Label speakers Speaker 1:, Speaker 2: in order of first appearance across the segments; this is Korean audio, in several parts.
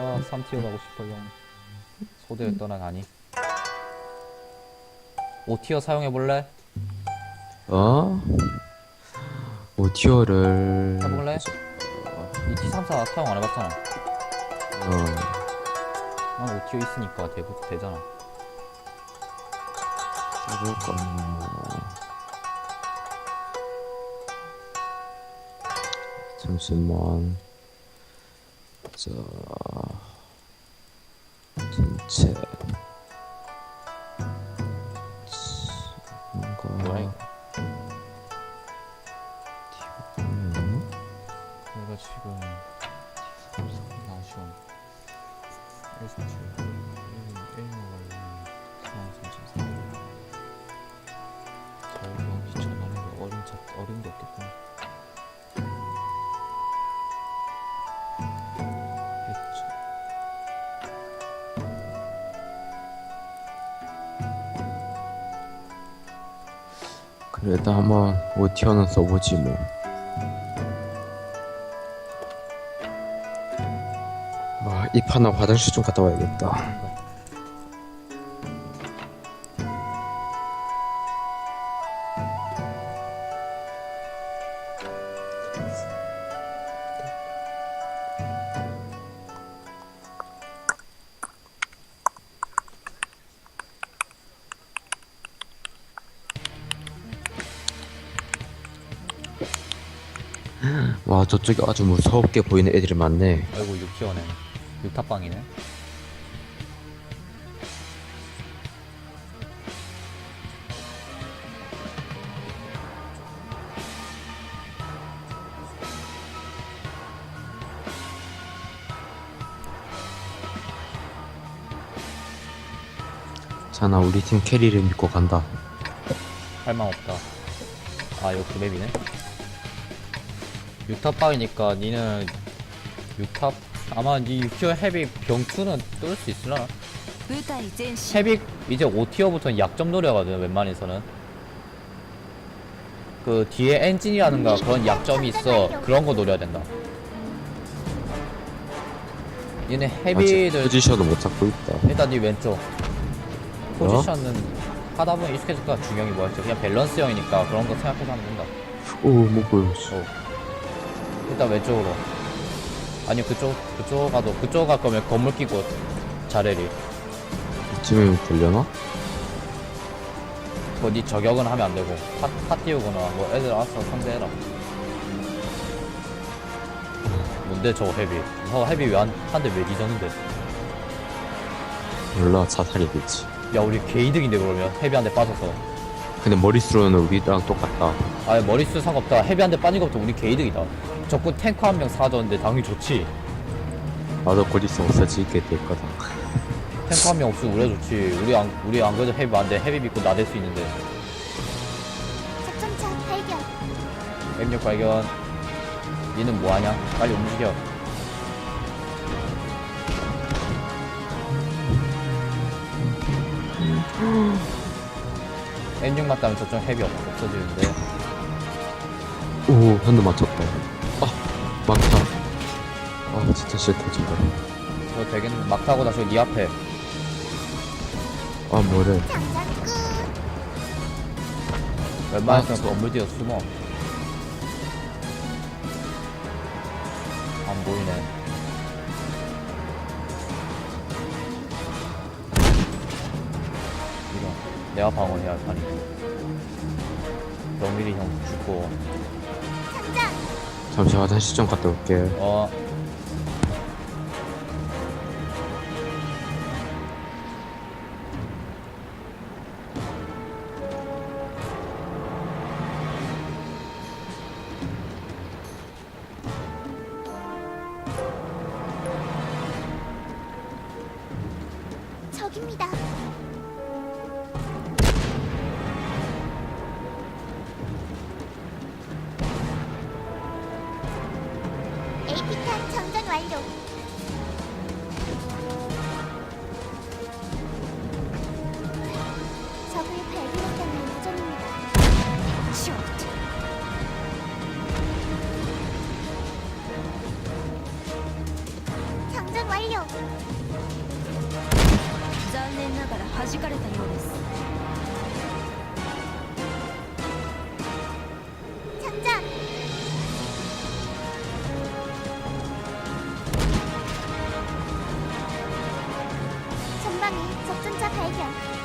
Speaker 1: 아 3티어 가고 싶어 형. 소대에 떠나가니. 5티어 사용해볼래?
Speaker 2: 어? 오티어를
Speaker 1: 해볼래? 2T 3사 사용 안 해봤잖아.
Speaker 2: 어.
Speaker 1: 난 5티어 있으니까 되, 되잖아.
Speaker 2: 해볼까 잠시만 자 전체. 뭔가 음,
Speaker 1: 내가 지금 아쉬운 S7 1 원래 43,400원 저희가 귀찮아하는 어린 차 어린 게 없겠구나
Speaker 2: 그래도 한번 오티어는 써보지 뭐 와, 이 판은 화장실 좀 갔다 와야겠다. 와, 저쪽에 아주 무섭게 보이는 애들이 많네.
Speaker 1: 아이고 6티어네 6탑방이네
Speaker 2: 자나, 우리 팀 캐리를 믿고 간다.
Speaker 1: 할망 없다. 아, 이거 그 맵이네. 유탑방이니까 니는 유탑 아마 니 육티어 헤비 병투는 뚫을 수 있으나 헤비 이제 5티어부터는 약점 노려거든 웬만해서는. 그 뒤에 엔진이라는가 그런 약점이 있어. 그런 거 노려야 된다. 얘네 헤비를
Speaker 2: 포지션을 못 잡고 있다.
Speaker 1: 일단 니 왼쪽. 어? 포지션은 하다 보면 익숙해질 거야 중형이 뭐였지? 그냥 밸런스형이니까 그런 거 생각해서 하면 된다.
Speaker 2: 오못
Speaker 1: 보였어. 일단 왼쪽으로. 아니 그쪽 그쪽 가도 그쪽 갈 거면 건물 끼고 자레리.
Speaker 2: 이쯤이면 되려나?
Speaker 1: 뭐니 저격은 하면 안 되고 파, 파 띄우거나 뭐 애들 알아서 상대해라. 뭔데 저 헤비? 어 헤비 왜한한대왜 뒤졌는데?
Speaker 2: 몰라, 자살이겠지.
Speaker 1: 야 우리 개이득인데 그러면 헤비 한대 빠져서.
Speaker 2: 근데 머릿수로는 우리랑 똑같다.
Speaker 1: 아예 머릿수 상관없다. 헤비 한대 빠진 것부터 우리 개이득이다. 적군 탱커 한명 사줬는데 당연히 좋지.
Speaker 2: 나도 곧 있으면 없어지게 될 거다.
Speaker 1: 탱커 한명 없으면 우리가 좋지. 우리 안 우리 안 그래도 헤비 안 돼 헤비 믿고 나댈 수 있는데.
Speaker 3: 작전차 발견
Speaker 1: M6 발견. 니는 뭐하냐? 빨리 움직여. M6 맞다면 저쪽 헤비 없, 없어지는데.
Speaker 2: 오, 한대 맞췄다. 아, 많다. 아, 진짜 싫다, 진짜.
Speaker 1: 저 되겠는 막 타고 나서 니 앞에.
Speaker 2: 아, 뭐래.
Speaker 1: 웬만해서는
Speaker 2: 아,
Speaker 1: 건물 뒤에 숨어. 안 보이네. 이거 내가 방어해야 할 판이. 명밀히 형 죽고.
Speaker 3: 장전
Speaker 2: 잠시 화장실 좀 갔다 올게.
Speaker 1: 어.
Speaker 3: AP탄 장전 완료 전방에 적전자 발견.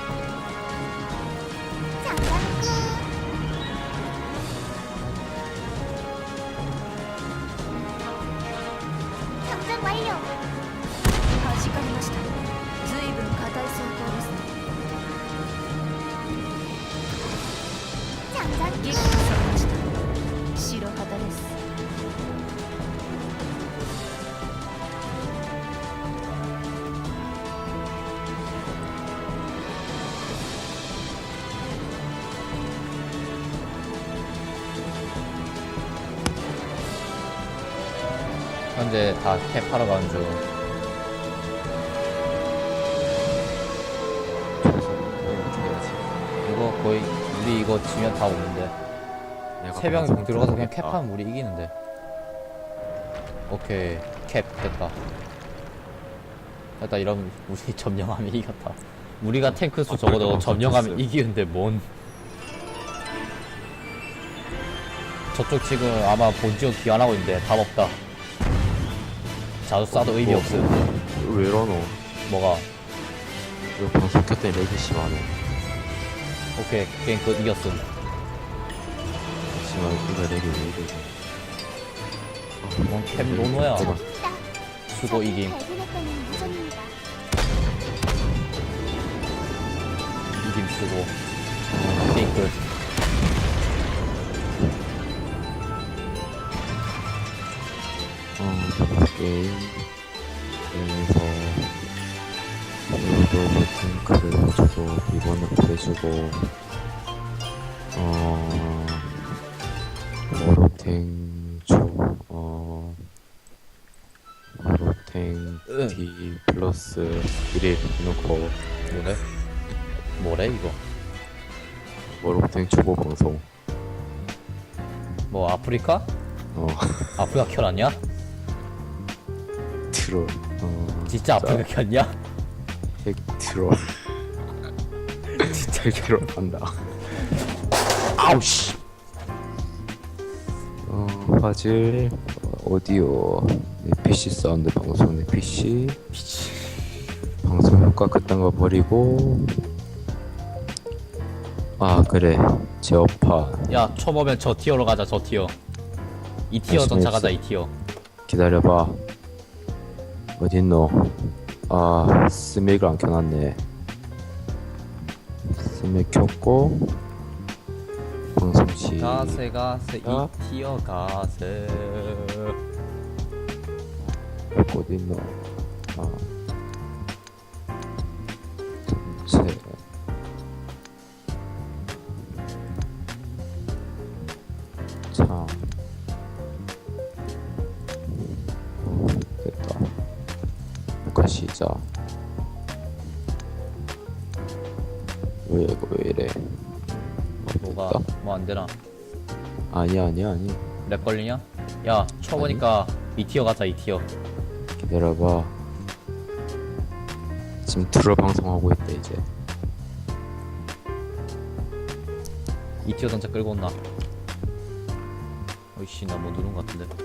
Speaker 1: 현재 다 캡하러 가는 중. 이거 거의 우리 이거 지면 다 오는데. 세 명이 들어가서 그냥 캡하면 우리 이기는데. 오케이 캡 됐다. 됐다 이러면 우리 점령하면 이겼다. 우리가 탱크 수 적어도 점령하면 이기는데 뭔? 저쪽 지금 아마 본지원 기한하고 있는데 답 없다. 자주 쏴도 의미
Speaker 2: 뭐,
Speaker 1: 없음.
Speaker 2: 왜 이러노?
Speaker 1: 뭐가?
Speaker 2: 이거 방송 켰더니 렉이 심하네.
Speaker 1: 오케이 게임 끝 이겼음.
Speaker 2: 하지만 이거 렉이 왜 이러지?
Speaker 1: 뭔캠 노노야.
Speaker 2: 잠깐만.
Speaker 3: 있다.
Speaker 1: 수고 이김.
Speaker 3: 발견했다는.
Speaker 1: 이김 쓰고. 게임 끝.
Speaker 2: 게임에서 로브 탱크를 해주고 비번을 해주고 어 로탱 초어 로탱 D 플러스 1을 놓고
Speaker 1: 뭐래? 뭐래 이거?
Speaker 2: 로탱 초보 방송
Speaker 1: 뭐 아프리카?
Speaker 2: 어
Speaker 1: 아프리카 켜 아니야?
Speaker 2: 백트롤 어,
Speaker 1: 진짜 아프게 켰냐?
Speaker 2: 백트롤 100트롤 간다. 아우, 씨! 어, 화질, 오디오, PC 사운드 방송, 네, PC. 방송 효과 그딴 거 버리고. 아, 그래. 제어파.
Speaker 1: 야, 초보면 저 티어로 가자, 저 티어. 이 티어 전차 가자, 이 티어.
Speaker 2: 기다려봐. 어딨노? 아, 스맥을 안 켜놨네. 스맥 켰고, 방송 시.
Speaker 1: 가세 가세
Speaker 2: 야.
Speaker 1: 이 티어 가세.
Speaker 2: 어딨노? 아. 시작. 왜 이거 왜 이래?
Speaker 1: 뭐가
Speaker 2: 됐다.
Speaker 1: 뭐 안 되나?
Speaker 2: 아니야 아니야 아니.
Speaker 1: 렉 걸리냐? 야 쳐보니까 이 티어 가자 이 티어.
Speaker 2: 기다려봐. 지금 트롤 방송하고 있다 이제.
Speaker 1: 이 티어 전차 끌고 온나? 어이씨 나 뭐 누른 것 같은데.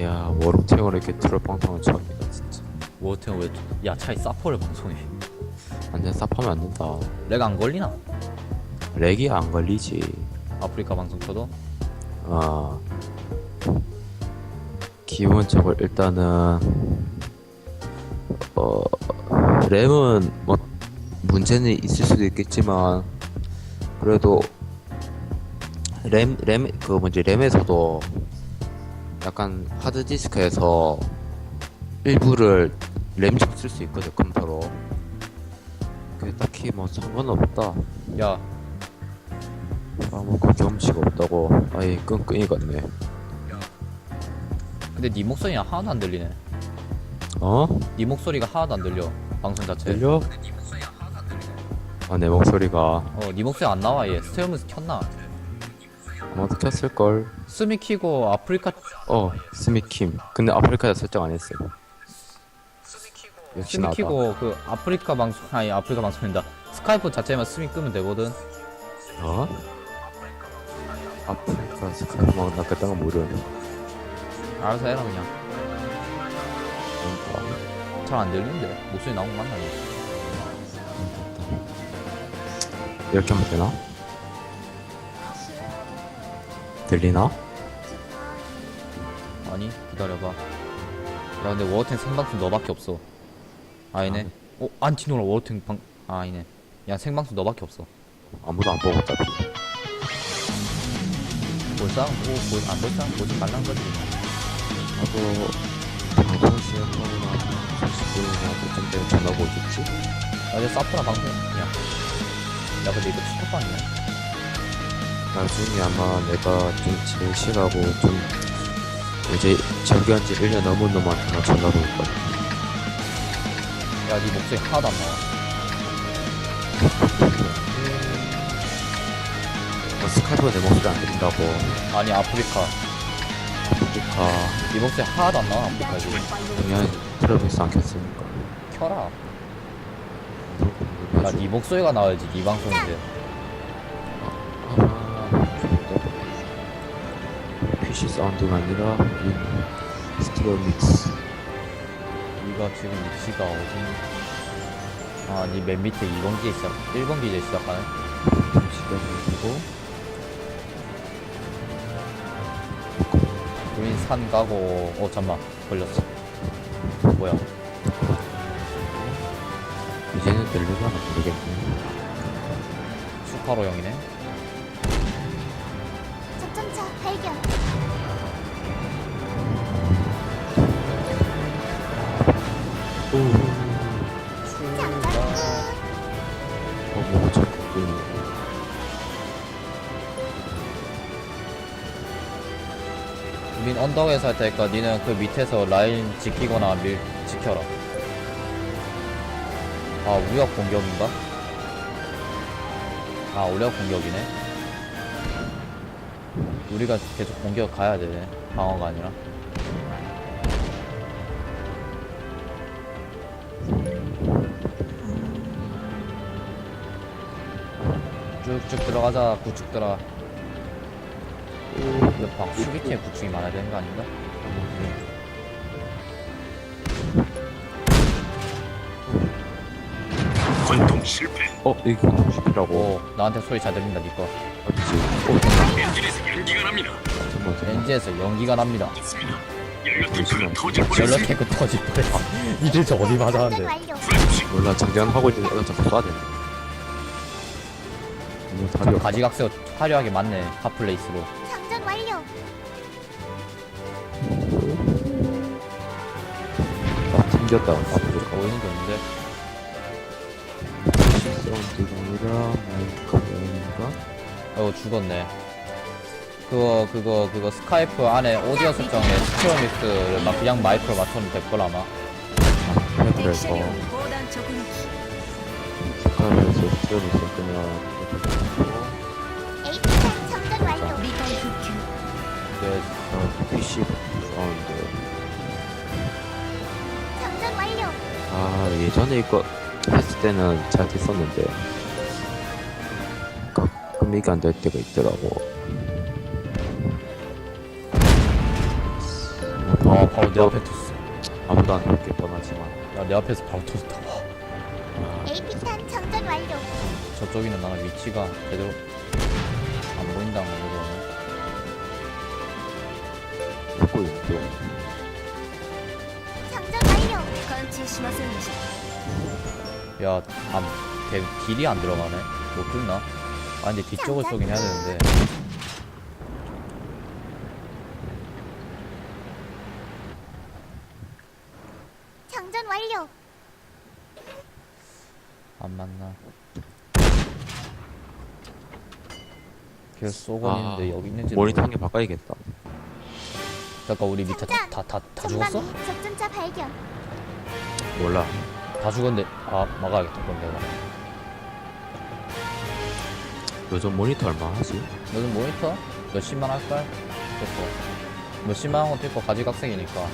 Speaker 2: 야 워로탱으로 이렇게 트롤 방송은 처음이다 진짜.
Speaker 1: 워터형 왜? 야 차이 사포를 방송해.
Speaker 2: 완전 쌉하면 안 된다.
Speaker 1: 렉 안 걸리나?
Speaker 2: 렉이 안 걸리지.
Speaker 1: 아프리카 방송 켜도?
Speaker 2: 아 기본적으로 일단은 어 램은 뭐 문제는 있을 수도 있겠지만 그래도 램 램 그 뭐지 램에서도 약간 하드디스크에서 일부를 램식 쓸 수 있거든 컴퓨터로 그게 딱히 뭐 상관없다
Speaker 1: 야
Speaker 2: 아뭐 경험치가 없다고 아예 끈끈이 같네
Speaker 1: 근데 네 목소리는 하나도 안 들리네.
Speaker 2: 어?
Speaker 1: 네 목소리가 하나도 안 들려. 방송 자체.
Speaker 2: 들려? 아 내 목소리가
Speaker 1: 어, 네 목소리 안 나와 얘. 스테어면서 켰나?
Speaker 2: 아마도 켰을걸
Speaker 1: 스미 키고 아프리카
Speaker 2: 어 스미킴. 근데 아프리카에 설정 안 했어요. 역시
Speaker 1: 스미
Speaker 2: 나다
Speaker 1: 키고 그 아프리카 방송 아니 아프리카 방송인다. 스카이프 자체만 스미 끄면 되거든.
Speaker 2: 어? 아프리카 스카이프 막나 그딴 거 모르는
Speaker 1: 알아서 해라 그냥.
Speaker 2: 그러니까
Speaker 1: 잘 안 들리는데? 목소리 나온 거 맞나? 이거
Speaker 2: 이렇게 하면 되나? 들리나?
Speaker 1: 아니 기다려봐. 야 근데 워어탱 생방송 너밖에 없어. 아니네. 어? 안티노라 워어탱 방.. 아 아니네. 야 생방송 너밖에 없어.
Speaker 2: 아무도 안 보고 어차피
Speaker 1: 볼 사람 보고 볼, 안볼 사람 보지? 말란 거지
Speaker 2: 나도 방송 시작하고 나서 40분이나 그쯤 되면 전화가 오겠지?
Speaker 1: 어제 사프라 방송이야. 야 근데 이거 축구방이야.
Speaker 2: 나중에 아마 내가 좀 제일 싫어하고 좀 이제 정규한 지 1년 넘은 놈한테 전화가 올 거야
Speaker 1: 야 네 목소리 하나도 안 나와.
Speaker 2: 어, 스카이프가 내 목소리 안 들린다고.
Speaker 1: 아니 아프리카.
Speaker 2: 아프리카.
Speaker 1: 네 목소리 하나도 안 나와 아프리카 지금
Speaker 2: 그냥 트러블스 안 켰으니까.
Speaker 1: 켜라. 야네 목소리가 나와야지 네 방송인데
Speaker 2: PC 사운드가 아니라 이 스튜디오 믹스
Speaker 1: 네가 지금 위치가 어디? 아네 맨 밑에 2번 기에 시작 1번 기에 시작하네.
Speaker 2: 스튜디오 믹스고.
Speaker 1: 우린 산 가고 어 잠만 걸렸어. 뭐야?
Speaker 2: 이제는 들리려나 모르겠네.
Speaker 1: 슈파로 형이네.
Speaker 3: 접전차 발견.
Speaker 2: 그
Speaker 1: 우린 언덕에서 할 테니까 니는 그 밑에서 라인 지키거나 밀 지켜라. 아 우역 공격인가? 아 우역 공격이네. 우리가 계속 공격 가야 되네 방어가 아니라 쭉쭉 들어가자 구축들아 이거 방 수비팀에 구축이 많아야 되는 거 아닌가?
Speaker 4: 관통 실패.
Speaker 2: 어, 이거 공식이라고
Speaker 1: 오 나한테 소리 잘 들린다 니꺼
Speaker 2: 어디지?
Speaker 4: 엔진에서 연기가 납니다.
Speaker 2: 어.
Speaker 1: 엔진에서 연기가 납니다
Speaker 4: 있습니다. 연료 탱크가 터질 뻔했습니다.
Speaker 1: 뻔했어 이들 저 어디 맞았는데
Speaker 2: 몰라, 장전하고 있는데 애가 자꾸 쏴야 되네. 너무 답이 없다.
Speaker 1: 가지각색 화려하게 맞네 핫플레이스로
Speaker 3: 장전 완료.
Speaker 2: 아, 튕겼다. 앞으로
Speaker 1: 보이는 게 없는데
Speaker 2: 사운드가 아니라 마이크가
Speaker 1: 어 죽었네 그거 그거 그거 스카이프 안에 오디오 설정에 스티어 믹스를 막 그냥 마이크로 맞춰면 될걸 아마
Speaker 2: 그래서
Speaker 5: 敵車両砲弾直撃
Speaker 2: 스카이에서 스티어를 썼으
Speaker 1: 그
Speaker 2: 어, PC 사운드
Speaker 3: 장전 완료.
Speaker 2: 아 예전에 이거 했을 때는 잘 됐었는데 가끔 이게 안 될 때가 있더라고
Speaker 1: 아 바로 내 앞에 tus어
Speaker 2: 아무도 안 볼게 뻔하지만
Speaker 1: 야내 앞에서 바로 터졌다 와
Speaker 3: 에이프탄 장전 완료.
Speaker 1: 저쪽에는 나는 위치가 제대로
Speaker 2: 듣고 있고
Speaker 3: 장전 완료.
Speaker 5: 貫通しませんでした
Speaker 1: 야, 안, 대, 딜이 안 들어가네? 못 뚫나? 아, 근데 뒤쪽을 쏘긴 해야 되는데.
Speaker 3: 장전 완료.
Speaker 1: 안 맞나? 걔 쏘고
Speaker 2: 아,
Speaker 1: 있는데 여기 있는지.
Speaker 2: 모니터 한 개 바꿔야겠다
Speaker 1: 잠깐, 우리 밑에 다, 다, 다, 다 죽었어?
Speaker 3: 접전차 발견.
Speaker 2: 몰라
Speaker 1: 다 죽었는데. 아, 막아야겠다, 그럼 내가.
Speaker 2: 요즘 모니터 얼마 하지?
Speaker 1: 요즘 모니터? 몇십만 할걸? 됐어 몇십만 원 것도 있고 가지각색이니까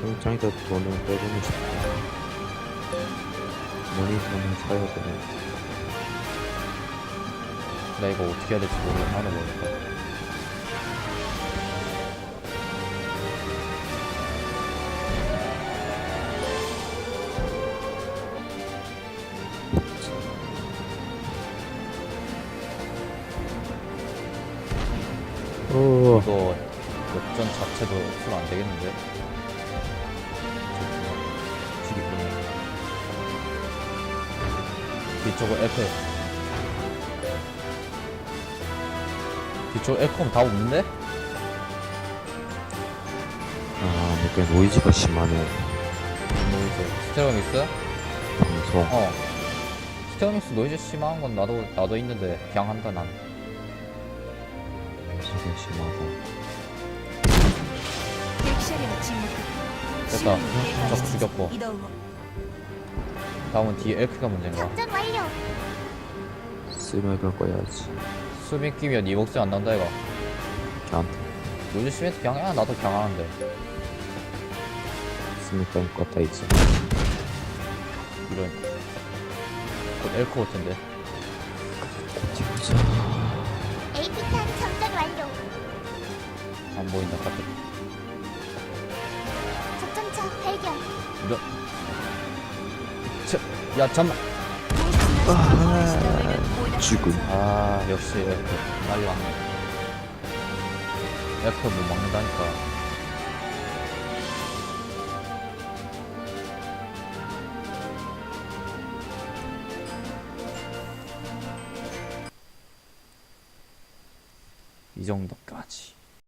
Speaker 2: 통장에다 돈을 빼보고 싶다 모니터는 사야 되는
Speaker 1: 나 이거 어떻게 해야 될지 모르겠어 하나 모르겠다
Speaker 2: 오
Speaker 1: 이거 역전 자체도 없으면 안 되겠는데? 죽이구나. 뒤쪽은 F. 뒤쪽 에컴 다 없는데?
Speaker 2: 아, 이렇게 노이즈가 심하네.
Speaker 1: 노이즈. 스테레오믹스?
Speaker 2: 방송.
Speaker 1: 어. 스테레오믹스 노이즈 심한 건 나도, 나도 있는데, 그냥 한다, 난.
Speaker 2: 진짜 심하다
Speaker 1: 됐다. 적 죽였고. 다음은 뒤에 엘크가 문제인가?
Speaker 2: 스맥을 걸 거야지
Speaker 1: 수비 끼면 네 목소리 안 난다 이거.
Speaker 2: 걔한테.
Speaker 1: 요즘 스미트 경야 나도 경하는데.
Speaker 2: 쓰임 걸 거다 있지
Speaker 1: 이런. 곧 엘크 올 텐데.
Speaker 2: 뒤보자.
Speaker 1: 안 보인다 카페.
Speaker 3: 작전차 발견
Speaker 1: 너. 야 잠만.
Speaker 5: 아,
Speaker 2: 죽음.
Speaker 1: 아 역시 에코 빨리 왔네 에코 못 막는다니까.